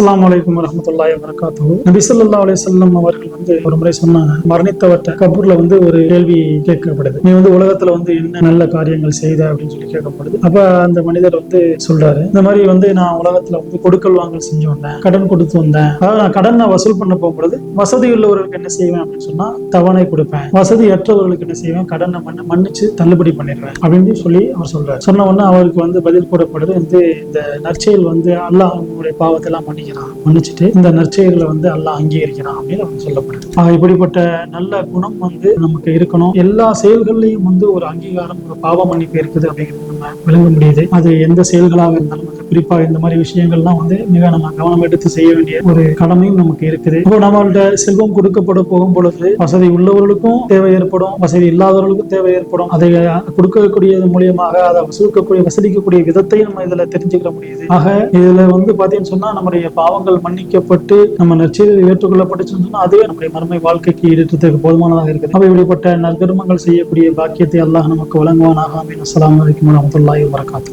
அஸ்லாம் அலைக்கும் வரமத்துல்லாய் வரகாத்து நபி சொல்லா அலி சொல்லம் அவர்கள் வந்து ஒரு முறை சொன்னாங்க மரணித்தவர்கிட்ட கபூர்ல வந்து ஒரு கேள்வி கேட்கப்படுது. நீ வந்து உலகத்துல வந்து என்ன நல்ல காரியங்கள் செய்த? அப்படின்னு சொல்லி கேட்கப்படுது. அப்ப அந்த மனிதர் வந்து சொல்றாரு இந்த மாதிரி வந்து நான் உலகத்துல வந்து கொடுக்கல் வாங்கல் செஞ்சு வந்தேன் கடன் கொடுத்து வந்தேன். அதாவது நான் கடனை வசூல் பண்ண போகும்போது வசதி உள்ளவர்களுக்கு என்ன செய்வேன்? அப்படின்னு சொன்னா தவணை கொடுப்பேன். வசதி அற்றவர்களுக்கு என்ன செய்வேன்? கடனை மண்ணு மன்னிச்சு தள்ளுபடி பண்ணிடுவேன் அப்படின்னு சொல்லி அவர் சொல்றாரு. சொன்ன உடனே அவருக்கு வந்து பதில் கூறப்படுது வந்து இந்த நற்செயல் வந்து அல்லாஹ் உங்களுடைய பாவத்தெல்லாம் மன்னிக்க மன்னிக்கிறான் மன்னிச்சுட்டு இந்த நற்செயல்களை வந்து அல்லாஹ் அங்கீகரிக்கிறான் அப்படின்னு அவங்க சொல்லப்படுது. இப்படிப்பட்ட நல்ல குணம் வந்து நமக்கு இருக்கணும். எல்லா செயல்கள்லையும் வந்து ஒரு அங்கீகாரம் ஒரு பாவ மன்னிப்பு இருக்குது அப்படிங்கிறது நம்ம விளங்க முடியுது. அது எந்த செயல்களாக இருந்தாலும் குறிப்பாக இந்த மாதிரி விஷயங்கள்லாம் வந்து மிக நம்ம கவனம் எடுத்து செய்ய வேண்டிய ஒரு கடமையும் நமக்கு இருக்குது. இப்போ நம்மள்ட்ட செல்வம் கொடுக்கப்பட போகும் பொழுது வசதி உள்ளவர்களுக்கும் தேவை ஏற்படும் வசதி இல்லாதவர்களுக்கும் தேவை ஏற்படும். அதை கொடுக்கக்கூடியது மூலியமாக அதை வசூலிக்கக்கூடிய வசதிக்கக்கூடிய விதத்தை நம்ம இதுல தெரிஞ்சுக்கிற முடியுது. ஆக இதுல வந்து பாத்தீங்கன்னு சொன்னா நம்முடைய பாவங்கள் மன்னிக்கப்பட்டு நம்ம நற்செய்தி ஏற்றுக்கொள்ளப்பட்டுச்சுன்னு சொன்னா அதுவே நம்முடைய மறுமை வாழ்க்கைக்கு ஈடுறதுக்கு போதுமானதாக இருக்குது. அப்ப இப்படிப்பட்ட நற்கர்மங்கள் செய்யக்கூடிய பாக்கியத்தை அல்லாஹ் நமக்கு வழங்குவானாக. அமீன் அஸ்லாம் வலைக்கம் வரமத்துல்லாஹி வரகாத்து